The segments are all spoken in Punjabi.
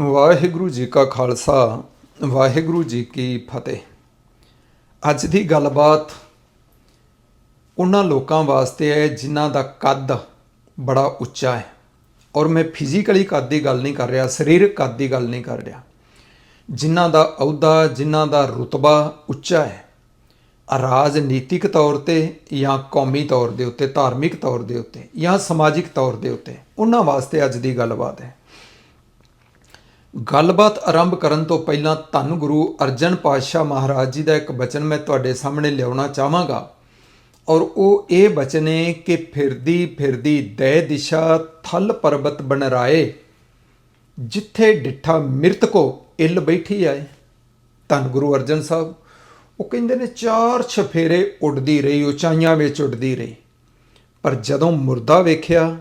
ਵਾਹਿਗੁਰੂ ਜੀ ਕਾ ਖਾਲਸਾ, ਵਾਹਿਗੁਰੂ ਜੀ ਕੀ ਫਤਿਹ। ਅੱਜ ਦੀ ਗੱਲਬਾਤ ਉਹਨਾਂ ਲੋਕਾਂ ਵਾਸਤੇ ਹੈ ਜਿਨ੍ਹਾਂ ਦਾ ਕੱਦ ਬੜਾ ਉੱਚਾ ਹੈ। ਔਰ ਮੈਂ ਫਿਜ਼ੀਕਲੀ ਕੱਦ ਦੀ ਗੱਲ ਨਹੀਂ ਕਰ ਰਿਹਾ, ਸਰੀਰਕ ਕੱਦ ਦੀ ਗੱਲ ਨਹੀਂ ਕਰ ਰਿਹਾ। ਜਿਨ੍ਹਾਂ ਦਾ ਅਹੁਦਾ, ਜਿਨ੍ਹਾਂ ਦਾ ਰੁਤਬਾ ਉੱਚਾ ਹੈ, ਰਾਜਨੀਤਿਕ ਤੌਰ ਤੇ ਜਾਂ ਕੌਮੀ ਤੌਰ ਦੇ ਉੱਤੇ, ਧਾਰਮਿਕ ਤੌਰ ਦੇ ਉੱਤੇ ਜਾਂ ਸਮਾਜਿਕ ਤੌਰ ਦੇ ਉੱਤੇ, ਉਹਨਾਂ ਵਾਸਤੇ ਅੱਜ ਦੀ ਗੱਲਬਾਤ ਹੈ। ਗੱਲਬਾਤ ਆਰੰਭ ਕਰਨ ਤੋਂ ਪਹਿਲਾਂ ਧੰਨ ਗੁਰੂ ਅਰਜਨ ਪਾਤਸ਼ਾਹ ਮਹਾਰਾਜ ਜੀ ਦਾ ਇੱਕ ਬਚਨ ਮੈਂ ਤੁਹਾਡੇ ਸਾਹਮਣੇ ਲਿਆਉਣਾ ਚਾਹਾਂਗਾ। ਔਰ ਉਹ ਇਹ ਬਚਨ ਹੈ ਕਿ ਫਿਰਦੀ ਫਿਰਦੀ ਦੈ ਦਿਸ਼ਾ ਥਲ ਪਰਬਤ ਬਣਰਾਏ, ਜਿੱਥੇ ਡਿੱਠਾ ਮਿਰਤ ਕੋ ਇੱਲ ਬੈਠੀ ਆਏ। ਧੰਨ ਗੁਰੂ ਅਰਜਨ ਸਾਹਿਬ, ਉਹ ਕਹਿੰਦੇ ਨੇ ਚਾਰ ਛਫੇਰੇ ਉੱਡਦੀ ਰਹੀ, ਉਚਾਈਆਂ ਵਿੱਚ ਉੱਡਦੀ ਰਹੀ। ਪਰ ਜਦੋਂ ਮੁਰਦਾ ਵੇਖਿਆ,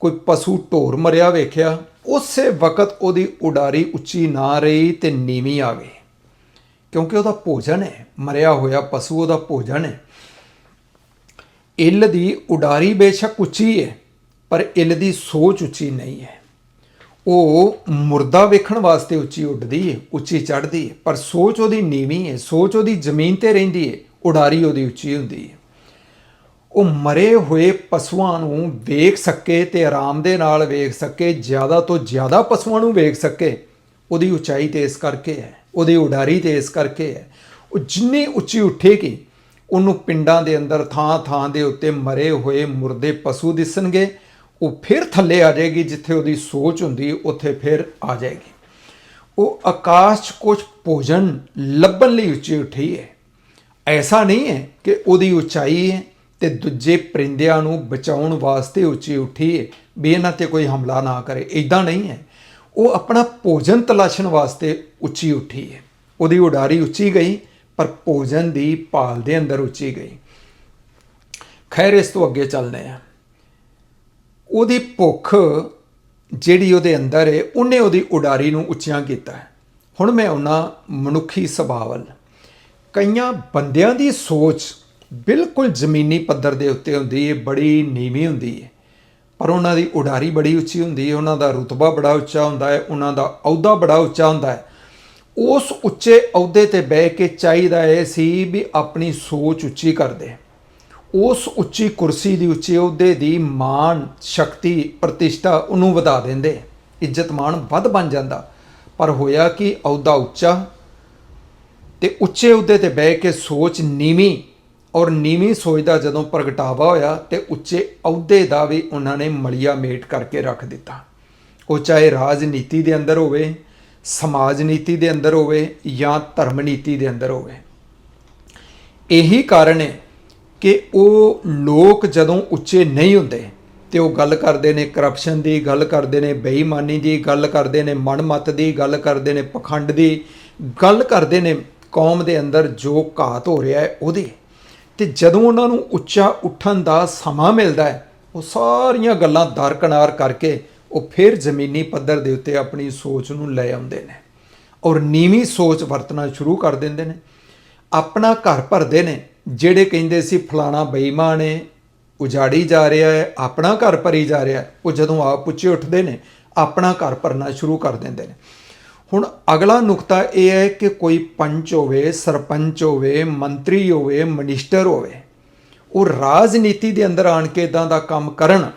ਕੋਈ ਪਸ਼ੂ ਢੋਰ ਮਰਿਆ ਵੇਖਿਆ ਉਸੇ ਵਕਤ ਉਹਦੀ ਉਡਾਰੀ ਉੱਚੀ ਨਾ ਰਹੀ ਤੇ ਨੀਵੀਂ ਆ ਗਈ। ਕਿਉਂਕਿ ਉਹਦਾ ਭੋਜਨ ਹੈ, ਮਰਿਆ ਹੋਇਆ ਪਸ਼ੂ ਉਹਦਾ ਭੋਜਨ ਹੈ। ਇੱਲ ਦੀ ਉਡਾਰੀ ਬੇਸ਼ੱਕ ਉੱਚੀ ਹੈ, ਪਰ ਇੱਲ ਦੀ ਸੋਚ ਉੱਚੀ ਨਹੀਂ ਹੈ। ਉਹ ਮੁਰਦਾ ਵੇਖਣ ਵਾਸਤੇ ਉੱਚੀ ਉੱਡਦੀ ਹੈ, ਉੱਚੀ ਚੜ੍ਹਦੀ ਹੈ, ਪਰ ਸੋਚ ਉਹਦੀ ਨੀਵੀਂ ਹੈ, ਸੋਚ ਉਹਦੀ ਜ਼ਮੀਨ ਤੇ ਰਹਿੰਦੀ ਹੈ, ਉਡਾਰੀ ਉਹਦੀ ਉੱਚੀ ਹੁੰਦੀ ਹੈ। ਉਹ ਮਰੇ ਹੋਏ ਪਸ਼ੂਆਂ ਨੂੰ ਵੇਖ ਸਕੇ ਤੇ ਆਰਾਮ ਦੇ ਨਾਲ ਵੇਖ ਸਕੇ, ਜ਼ਿਆਦਾ ਤੋਂ ਜ਼ਿਆਦਾ ਪਸ਼ੂਆਂ ਨੂੰ ਵੇਖ ਸਕੇ। ਉਹਦੀ ਉਚਾਈ ਤੇ ਇਸ ਕਰਕੇ ਹੈ, ਉਹਦੀ ਉਡਾਰੀ ਤੇ ਇਸ ਕਰਕੇ ਹੈ। ਉਹ ਜਿੰਨੀ ਉੱਚੀ ਉੱਠੇਗੀ, ਉਹਨੂੰ ਪਿੰਡਾਂ ਦੇ ਅੰਦਰ ਥਾਂ ਥਾਂ ਦੇ ਉੱਤੇ ਮਰੇ ਹੋਏ ਮੁਰਦੇ ਪਸ਼ੂ ਦਿਸਣਗੇ। ਉਹ ਫਿਰ ਥੱਲੇ ਆ ਜਾਏਗੀ, ਜਿੱਥੇ ਉਹਦੀ ਸੋਚ ਹੁੰਦੀ, ਉੱਥੇ ਫਿਰ ਆ ਜਾਏਗੀ। ਉਹ ਆਕਾਸ਼ 'ਚ ਕੁਝ ਭੋਜਨ ਲੱਭਣ ਲਈ ਉੱਚੀ ਉੱਠੀ ਹੈ। ਐਸਾ ਨਹੀਂ ਹੈ ਕਿ ਉਹਦੀ ਉਚਾਈ ਹੈ ਤੇ ਦੂਜੇ ਪਰਿੰਦਿਆਂ ਨੂੰ ਬਚਾਉਣ ਵਾਸਤੇ ਉੱਚੀ ਉੱਠੀ ਹੈ ਵੀ ਇਹਨਾਂ ਤੇ ਕੋਈ ਹਮਲਾ ਨਾ ਕਰੇ। ਇਦਾਂ ਨਹੀਂ ਹੈ। ਉਹ ਆਪਣਾ ਭੋਜਨ ਤਲਾਸ਼ਣ ਵਾਸਤੇ ਉੱਚੀ ਉੱਠੀ ਹੈ ਉਹਦੀ ਉਡਾਰੀ ਉੱਚੀ ਗਈ, ਪਰ ਭੋਜਨ ਦੀ ਭਾਲ ਦੇ ਅੰਦਰ ਉੱਚੀ ਗਈ। ਖੈਰ, ਇਸ ਤੋਂ ਅੱਗੇ ਚੱਲਦੇ ਆ ਉਹਦੀ ਭੁੱਖ ਜਿਹੜੀ ਉਹਦੇ ਅੰਦਰ ਹੈ ਉਹਨੇ ਉਹਦੀ ਉਡਾਰੀ ਨੂੰ ਉੱਚਿਆਂ ਕੀਤਾ ਹੁਣ ਮੈਂ ਆਉਣਾ ਮਨੁੱਖੀ ਸੁਭਾਅ ਵੱਲ। ਕਈਆਂ ਬੰਦਿਆਂ ਦੀ ਸੋਚ ਬਿਲਕੁਲ ਜ਼ਮੀਨੀ ਪੱਧਰ ਦੇ ਉੱਤੇ ਹੁੰਦੀ ਹੈ ਬੜੀ ਨੀਵੀਂ ਹੁੰਦੀ ਹੈ ਪਰ ਉਹਨਾਂ ਦੀ ਉਡਾਰੀ ਬੜੀ ਉੱਚੀ ਹੁੰਦੀ ਹੈ ਉਹਨਾਂ ਦਾ ਰੁਤਬਾ ਬੜਾ ਉੱਚਾ ਹੁੰਦਾ ਹੈ ਉਹਨਾਂ ਦਾ ਅਹੁਦਾ ਬੜਾ ਉੱਚਾ ਹੁੰਦਾ ਹੈ ਉਸ ਉੱਚੇ ਅਹੁਦੇ ਤੇ ਬਹਿ ਕੇ ਚਾਹੀਦਾ ਇਹ ਸੀ ਵੀ ਆਪਣੀ ਸੋਚ ਉੱਚੀ ਕਰਦੇ ਉਸ ਉੱਚੀ ਕੁਰਸੀ ਦੀ ਉੱਚੇ ਅਹੁਦੇ ਦੀ ਮਾਨ ਸ਼ਕਤੀ, ਪ੍ਰਤਿਸ਼ਠਾ ਉਹਨੂੰ ਵਧਾ ਦਿੰਦੇ। ਇੱਜ਼ਤ ਮਾਣ ਵੱਧ ਬਣ ਜਾਂਦਾ। ਪਰ ਹੋਇਆ ਕਿ, ਅਹੁਦਾ ਉੱਚਾ ਤੇ ਉੱਚੇ ਅਹੁਦੇ ਤੇ ਬਹਿ ਕੇ ਸੋਚ ਨੀਵੀਂ ਔਰ ਨੀਵੀਂ ਸੋਚ ਦਾ ਜਦੋਂ ਪ੍ਰਗਟਾਵਾ ਹੋਇਆ ਤੇ ਉੱਚੇ ਅਹੁਦੇ ਦਾ ਵੀ ਉਹਨਾਂ ਨੇ ਮਲਿਆ ਮੇਟ ਕਰਕੇ ਰੱਖ ਦਿੱਤਾ। ਉਹ ਚਾਹੇ ਰਾਜਨੀਤੀ ਦੇ ਅੰਦਰ ਹੋਵੇ ਸਮਾਜ ਨੀਤੀ ਦੇ ਅੰਦਰ ਹੋਵੇ ਜਾਂ ਧਰਮ ਨੀਤੀ ਦੇ ਅੰਦਰ ਹੋਵੇ। ਇਹੀ ਕਾਰਨ ਹੈ ਕਿ ਉਹ ਲੋਕ ਜਦੋਂ ਉੱਚੇ ਨਹੀਂ ਹੁੰਦੇ ਤੇ ਉਹ ਗੱਲ ਕਰਦੇ ਨੇ ਕਰਪਸ਼ਨ ਦੀ, ਗੱਲ ਕਰਦੇ ਨੇ ਬੇਈਮਾਨੀ ਦੀ, ਗੱਲ ਕਰਦੇ ਨੇ ਮਨਮਤ ਦੀ, ਗੱਲ ਕਰਦੇ ਨੇ ਪਖੰਡ ਦੀ, ਗੱਲ ਕਰਦੇ ਨੇ ਕੌਮ ਦੇ ਅੰਦਰ ਜੋ ਘਾਤ ਹੋ ਰਿਹਾ ਹੈ ਉਹਦੀ। ਤੇ ਜਦੋਂ ਉਹਨਾਂ ਨੂੰ ਉੱਚਾ ਉੱਠਣ ਦਾ ਸਮਾਂ ਮਿਲਦਾ ਹੈ, ਉਹ ਸਾਰੀਆਂ ਗੱਲਾਂ ਦਰਕਨਾਰ ਕਰਕੇ ਉਹ ਫਿਰ ਜ਼ਮੀਨੀ ਪੱਧਰ ਦੇ ਉੱਤੇ ਆਪਣੀ ਸੋਚ ਨੂੰ ਲੈ ਆਉਂਦੇ ਨੇ ਔਰ ਨੀਵੀਂ ਸੋਚ ਵਰਤਣਾ ਸ਼ੁਰੂ ਕਰ ਦਿੰਦੇ ਨੇ। ਆਪਣਾ ਘਰ ਭਰਦੇ ਨੇ, ਜਿਹੜੇ ਕਹਿੰਦੇ ਸੀ ਫਲਾਣਾ ਬੇਈਮਾਨ ਹੈ ਉਜਾੜੀ ਜਾ ਰਿਹਾ ਹੈ, ਆਪਣਾ ਘਰ ਭਰੀ ਜਾ ਰਿਹਾ ਹੈ, ਉਹ ਜਦੋਂ ਆਪ ਉੱਚੇ ਉੱਠਦੇ ਨੇ, ਆਪਣਾ ਘਰ ਭਰਨਾ ਸ਼ੁਰੂ ਕਰ ਦਿੰਦੇ ਨੇ। ਹੁਣ ਅਗਲਾ ਨੁਕਤਾ ਇਹ ਹੈ ਕਿ ਕੋਈ ਪੰਚ ਹੋਵੇ, ਸਰਪੰਚ ਹੋਵੇ, ਮੰਤਰੀ ਹੋਵੇ, ਮਿਨਿਸਟਰ ਹੋਵੇ, ਉਹ ਰਾਜਨੀਤੀ ਦੇ ਅੰਦਰ ਆਣ ਕੇ ਇਦਾਂ ਦਾ ਕੰਮ ਕਰਨ,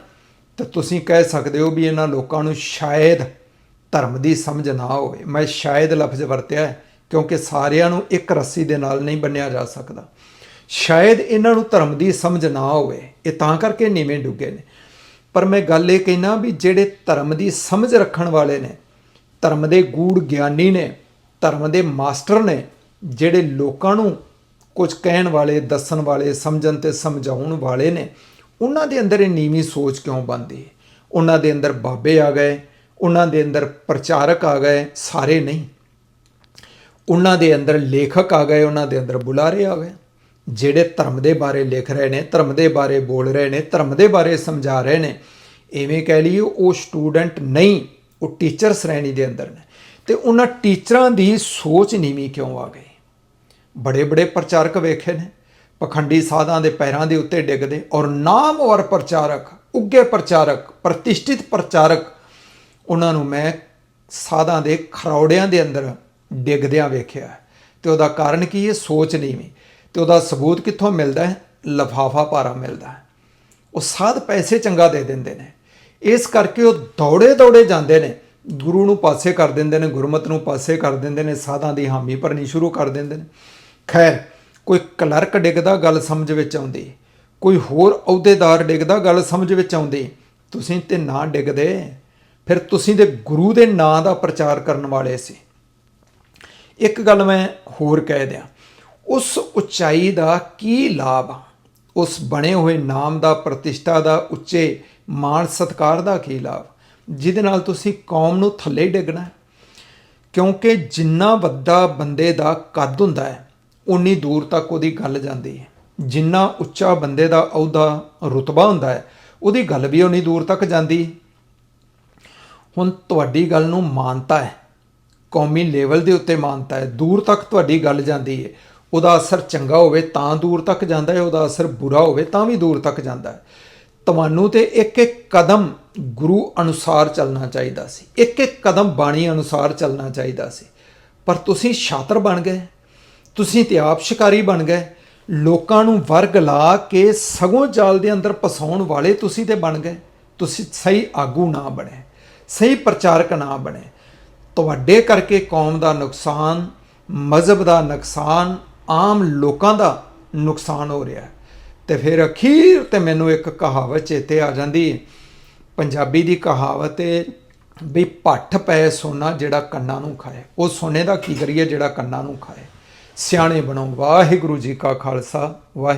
ਤਾਂ ਤੁਸੀਂ ਕਹਿ ਸਕਦੇ ਹੋ ਵੀ ਇਹਨਾਂ ਲੋਕਾਂ ਨੂੰ ਸ਼ਾਇਦ ਧਰਮ ਦੀ ਸਮਝ ਨਾ ਹੋਵੇ। ਮੈਂ ਸ਼ਾਇਦ ਲਫ਼ਜ਼ ਵਰਤਿਆ ਕਿਉਂਕਿ ਸਾਰਿਆਂ ਨੂੰ ਇੱਕ ਰੱਸੀ ਦੇ ਨਾਲ ਨਹੀਂ ਬੰਨਿਆ ਜਾ ਸਕਦਾ। ਸ਼ਾਇਦ ਇਹਨਾਂ ਨੂੰ ਧਰਮ ਦੀ ਸਮਝ ਨਾ ਹੋਵੇ, ਇਹ ਤਾਂ ਕਰਕੇ ਨੀਵੇਂ ਡੁੱਗੇ ਨੇ। ਪਰ ਮੈਂ ਗੱਲ ਇਹ ਕਹਿਣਾ ਵੀ ਜਿਹੜੇ ਧਰਮ ਦੀ ਸਮਝ ਰੱਖਣ ਵਾਲੇ ਨੇ ਧਰਮ ਦੇ ਗੂੜ ਗਿਆਨੀ ਨੇ, ਧਰਮ ਦੇ ਮਾਸਟਰ ਨੇ, ਜਿਹੜੇ ਲੋਕਾਂ ਨੂੰ ਕੁਝ ਕਹਿਣ ਵਾਲੇ, ਦੱਸਣ ਵਾਲੇ, ਸਮਝਣ ਤੇ ਸਮਝਾਉਣ ਵਾਲੇ ਨੇ, ਉਹਨਾਂ ਦੇ ਅੰਦਰ ਇਹ ਨੀਵੀਂ ਸੋਚ ਕਿਉਂ ਬਣਦੀ ਉਹਨਾਂ ਦੇ ਅੰਦਰ ਬਾਬੇ ਆ ਗਏ, ਉਹਨਾਂ ਦੇ ਅੰਦਰ ਪ੍ਰਚਾਰਕ ਆ ਗਏ, ਸਾਰੇ ਨਹੀਂ। ਉਹਨਾਂ ਦੇ ਅੰਦਰ ਲੇਖਕ ਆ ਗਏ, ਉਹਨਾਂ ਦੇ ਅੰਦਰ ਬੁਲਾਰੇ ਆ ਗਏ, ਜਿਹੜੇ ਧਰਮ ਦੇ ਬਾਰੇ ਲਿਖ ਰਹੇ ਨੇ, ਧਰਮ ਦੇ ਬਾਰੇ ਬੋਲ ਰਹੇ ਨੇ, ਧਰਮ ਦੇ ਬਾਰੇ ਸਮਝਾ ਰਹੇ ਨੇ। ਐਵੇਂ ਕਹਿ ਲਈਏ ਉਹ ਸਟੂਡੈਂਟ ਨਹੀਂ ਉਹ ਟੀਚਰ ਸ਼੍ਰੇਣੀ ਦੇ ਅੰਦਰ ਨੇ। ਤੇ ਉਹਨਾਂ ਟੀਚਰਾਂ ਦੀ ਸੋਚ ਨੀਵੀਂ ਕਿਉਂ ਆ ਗਈ? ਬੜੇ ਬੜੇ ਪ੍ਰਚਾਰਕ ਵੇਖੇ ਨੇ। ਪਖੰਡੀ ਸਾਧਾਂ ਦੇ ਪੈਰਾਂ ਦੇ ਉੱਤੇ ਡਿੱਗਦੇ ਔਰ ਨਾਮਵਰ ਪ੍ਰਚਾਰਕ ਉੱਗੇ ਪ੍ਰਚਾਰਕ, ਪ੍ਰਤਿਸ਼ਠਿਤ ਪ੍ਰਚਾਰਕ, ਉਹਨਾਂ ਨੂੰ ਮੈਂ ਸਾਧਾਂ ਦੇ ਖਰੌੜਿਆਂ ਦੇ ਅੰਦਰ ਡਿੱਗਦਿਆਂ ਵੇਖਿਆ। ਹੈ। ਤੇ ਉਹਦਾ ਕਾਰਨ ਕੀ ਹੈ? ਸੋਚ ਨੀਵੀਂ। ਤੇ ਉਹਦਾ ਸਬੂਤ ਕਿੱਥੋਂ ਮਿਲਦਾ ਹੈ? ਲਫਾਫਾ ਭਾਰਾ ਮਿਲਦਾ ਹੈ। ਉਹ ਸਾਧ ਪੈਸੇ ਚੰਗਾ ਦੇ ਦਿੰਦੇ ਨੇ। ਇਸ ਕਰਕੇ ਉਹ ਦੌੜੇ ਦੌੜੇ ਜਾਂਦੇ ਨੇ। ਗੁਰੂ ਨੂੰ ਪਾਸੇ ਕਰ ਦਿੰਦੇ ਨੇ, ਗੁਰਮਤ ਨੂੰ ਪਾਸੇ ਕਰ ਦਿੰਦੇ ਨੇ, ਸਾਧਾਂ ਦੀ ਹਾਮੀ ਭਰਨੀ ਸ਼ੁਰੂ ਕਰ ਦਿੰਦੇ ਨੇ। ਖੈਰ, ਕੋਈ ਕਲਰਕ ਡਿੱਗਦਾ ਗੱਲ ਸਮਝ ਵਿੱਚ ਆਉਂਦੀ, ਕੋਈ ਹੋਰ ਅਹੁਦੇਦਾਰ ਡਿੱਗਦਾ ਗੱਲ ਸਮਝ ਵਿੱਚ ਆਉਂਦੀ, ਤੁਸੀਂ ਤੇ ਨਾ ਡਿੱਗਦੇ, ਫਿਰ ਤੁਸੀਂ ਦੇ ਗੁਰੂ ਦੇ ਨਾਂ ਦਾ ਪ੍ਰਚਾਰ ਕਰਨ ਵਾਲੇ ਸੀ। ਇੱਕ ਗੱਲ ਮੈਂ ਹੋਰ ਕਹਿ ਦਿਆਂ, ਉਸ ਉਚਾਈ ਦਾ ਕੀ ਲਾਭ ਆ? ਉਸ ਬਣੇ ਹੋਏ ਨਾਮ ਦਾ, ਪ੍ਰਤਿਸ਼ਠਾ ਦਾ ਉੱਚੇ ਮਾਣ ਸਤਕਾਰ ਦਾ ਕੀ ਲਾਭ? ਜਿਹਦੇ ਨਾਲ ਤੁਸੀਂ ਕੌਮ ਨੂੰ ਥੱਲੇ ਹੀ ਡਿੱਗਣਾ ਕਿਉਂਕਿ ਜਿੰਨਾ ਵੱਡਾ ਬੰਦੇ ਦਾ ਕੱਦ ਹੁੰਦਾ ਹੈ ਉਨੀ ਦੂਰ ਤੱਕ ਉਹਦੀ ਗੱਲ ਜਾਂਦੀ ਹੈ। ਜਿੰਨਾ ਉੱਚਾ ਬੰਦੇ ਦਾ ਅਹੁਦਾ, ਰੁਤਬਾ ਹੁੰਦਾ ਹੈ, ਉਹਦੀ ਗੱਲ ਵੀ ਉਨੀ ਦੂਰ ਤੱਕ ਜਾਂਦੀ ਹੈ। ਹੁਣ ਤੁਹਾਡੀ ਗੱਲ ਨੂੰ ਮਾਨਤਾ ਹੈ। ਕੌਮੀ ਲੈਵਲ ਦੇ ਉੱਤੇ ਮਾਨਤਾ ਹੈ। ਦੂਰ ਤੱਕ ਤੁਹਾਡੀ ਗੱਲ ਜਾਂਦੀ ਹੈ। ਉਹਦਾ ਅਸਰ ਚੰਗਾ ਹੋਵੇ ਤਾਂ ਦੂਰ ਤੱਕ ਜਾਂਦਾ ਹੈ, ਉਹਦਾ ਅਸਰ ਬੁਰਾ ਹੋਵੇ ਤਾਂ ਵੀ ਦੂਰ ਤੱਕ ਜਾਂਦਾ ਹੈ। ਤੁਹਾਨੂੰ ਤੇ ਇੱਕ ਇੱਕ ਕਦਮ ਗੁਰੂ ਅਨੁਸਾਰ ਚੱਲਣਾ ਚਾਹੀਦਾ ਸੀ। ਇੱਕ ਇੱਕ ਕਦਮ ਬਾਣੀ ਅਨੁਸਾਰ ਚੱਲਣਾ ਚਾਹੀਦਾ ਸੀ। ਪਰ ਤੁਸੀਂ ਛਾਤਰ ਬਣ ਗਏ। ਤੁਸੀਂ ਤੇ ਆਪ ਸ਼ਿਕਾਰੀ ਬਣ ਗਏ। ਲੋਕਾਂ ਨੂੰ ਵਰਗ ਲਾ ਕੇ ਸਗੋਂ ਜਾਲ ਦੇ ਅੰਦਰ ਫਸਾਉਣ ਵਾਲੇ ਤੁਸੀਂ ਤੇ ਬਣ ਗਏ। ਤੁਸੀਂ ਸਹੀ ਆਗੂ ਨਾ ਬਣੇ। ਸਹੀ ਪ੍ਰਚਾਰਕ ਨਾ ਬਣੇ। ਤੁਹਾਡੇ ਕਰਕੇ ਕੌਮ ਦਾ ਨੁਕਸਾਨ, ਮਜ਼ਹਬ ਦਾ ਨੁਕਸਾਨ, ਆਮ ਲੋਕਾਂ ਦਾ ਨੁਕਸਾਨ ਹੋ ਰਿਹਾ ਹੈ। ਤੇ ਫਿਰ ਅਖੀਰ ਤੇ ਮੈਨੂੰ ਇੱਕ ਕਹਾਵਤ ਚੇਤੇ ਆ ਜਾਂਦੀ ਹੈ। ਪੰਜਾਬੀ ਦੀ ਕਹਾਵਤ ਹੈ ਵੀ ਪੱਠ ਪਏ ਸੋਨਾ ਜਿਹੜਾ ਕੰਨਾਂ ਨੂੰ ਖਾਏ। ਉਹ ਸੋਨੇ ਦਾ ਕੀ ਕਰੀਏ ਜਿਹੜਾ ਕੰਨਾਂ ਨੂੰ ਖਾਏ। ਸਿਆਣੇ ਬਣੋ। ਵਾਹਿਗੁਰੂ ਜੀ ਕਾ ਖਾਲਸਾ। ਵਾਹਿ